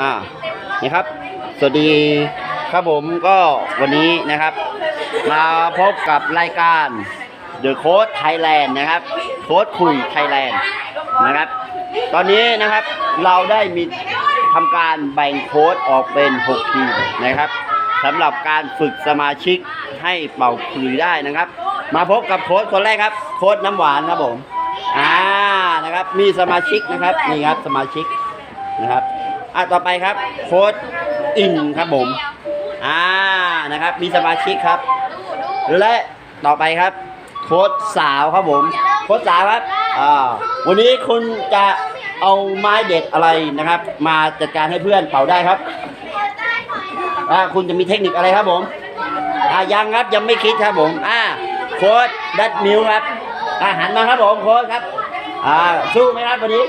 อ่านี่ครับ สวัสดีครับผมก็วันนี้นะครับ มาพบกับรายการ The Code Thailand นะครับโค้ดคุยไทยแลนด์นะครับ ตอนนี้นะครับเราได้มีทำการแบ่งโค้ดออกเป็น 6 ทีมนะครับสำหรับการฝึกสมาชิกให้เป่าคุยได้นะครับ มาพบกับโค้ดคนแรกครับ โค้ดน้ำหวานครับผมอ่านะครับมีสมาชิกนะครับนี่ครับสมาชิกนะครับ อะต่อไปครับโค้ดอินครับผม อ่านะครับ มีสมาชิกครับ และต่อไปครับ โค้ดสาวครับผม โค้ดสาวครับอ่าวันนี้คุณจะเอาไม้เด็ดอะไรนะครับ มาจัดการให้เพื่อนเป่าได้ครับอ่าคุณจะมีเทคนิคอะไรครับผมอ่ายังครับยังไม่คิดครับผมอ่าโค้ดดัดมิวครับอ่าหันมาครับผมโค้ดครับอ่าสู้ไหมครับวันนี้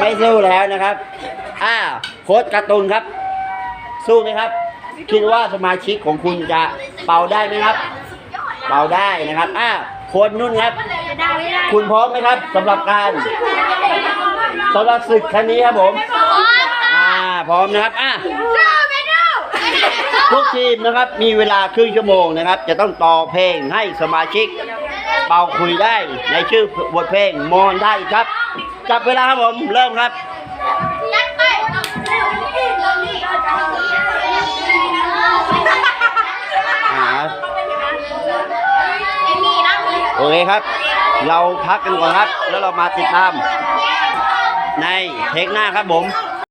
ไม่สู้แล้วนะครับอ่าโค้ดการ์ตูนครับ สู้ไหมครับ คิดว่าสมาชิกของคุณจะเป่าได้ไหมครับ เป่าได้นะครับอ่าโค้ดนุ่นครับ คุณพร้อมไหมครับสำหรับการสำหรับศึกครั้งนี้ครับผมอ่าพร้อมนะครับอะทุกทีมนะครับมีเวลาครึ่งชั่วโมงนะครับ จะต้องต่อเพลงให้สมาชิก เป่าคุยได้ในชื่อบทเพลงมอนได้ครับ จับเวลาครับผมเริ่มครับอ่าโอเคครับ เราพักกันก่อนครับ แล้วเรามาติดตาม ในเทคหน้าครับผม